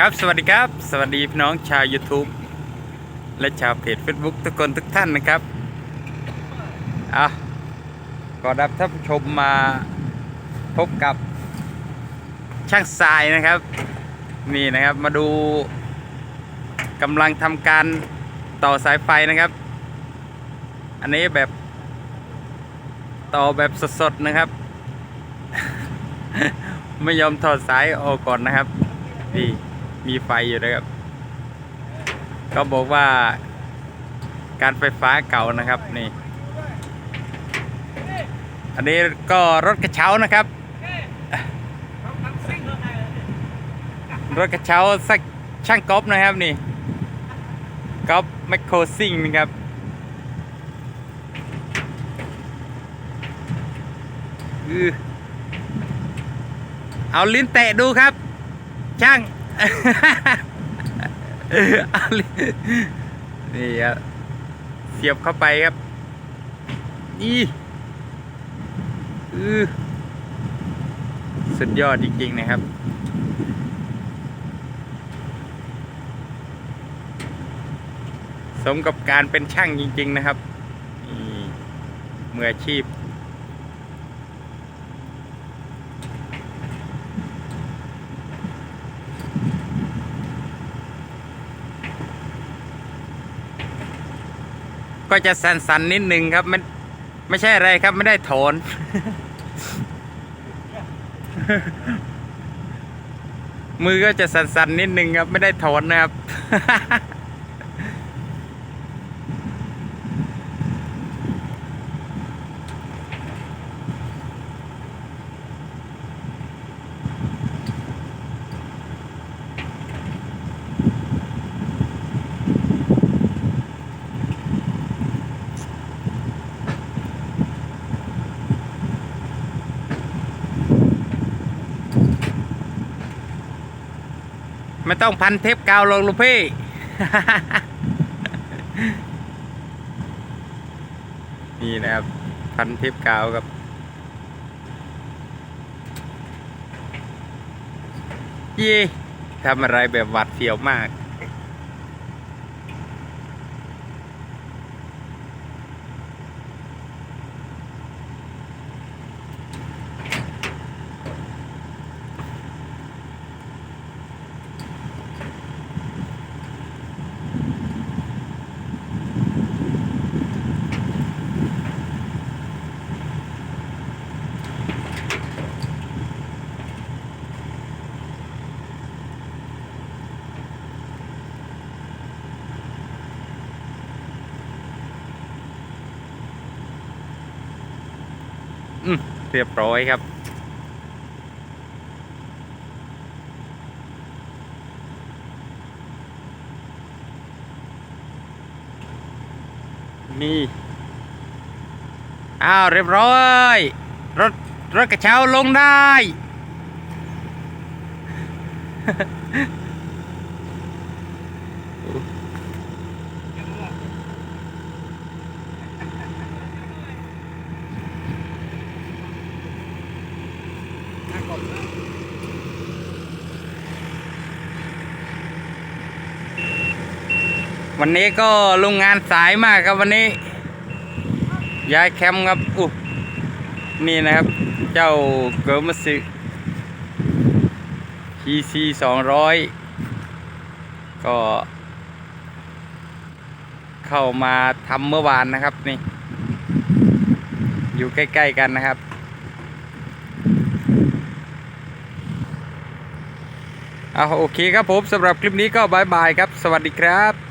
ครับสวัสดีครับ สวัสดีพี่น้องชาว YouTube และชาวเพจ Facebook ทุกคนทุกท่านนะครับอะก็รับท่านผู้ชมมาพบกับช่างทรายนะครับนี่นะครับมาดูกำลังทำการต่อสายไฟนะครับ อันนี้แบบต่อแบบสดๆนะครับ ไม่ยอมถอดสายออกก่อนนะครับนี่ มีไฟอยู่นะครับ ก็บอกว่า การไฟฟ้าเก่านะครับนี่ อันนี้ก็รถกระเช้านะครับ รถกระเช้าสักช่างก๊อฟนะครับนี่ก๊อฟแมคโครซิงนะครับเอาลิ้นแตะดูครับ ช่าง นี่ครับเสียบเข้าไปครับ นี่อือสุดยอดจริง ๆ นะครับ สมกับการเป็นช่างจริง ๆ นะครับ มืออาชีพ ก็จะสันๆนิดนึงครับไม่ไม่ใช่อะไรครับไม่ได้โถนมือก็จะสันๆนิดนึงครับ ไม่ได้โถนนะครับ ไม่ต้องพันเทปกาวลงลูกพี่ นี่นะครับ พันเทปกาวครับยี่ทำอะไรแบบหวัดเสียวมาก เรียบร้อยครับ นี่อ้าวเรียบร้อย รถรถกระเช้าลงได้ วันนี้ก็ลงงานสายมากครับวันนี้ ย้ายแคมป์ครับอุ๊นี่นะครับ เจ้าเกิร์มสึ PC สองร้อยก็ เข้ามาทำเมื่อวานนะครับนี่ อยู่ใกล้ ๆ กันนะครับ เอาโอเคครับผมสำหรับคลิปนี้ก็บายบายครับ สวัสดีครับ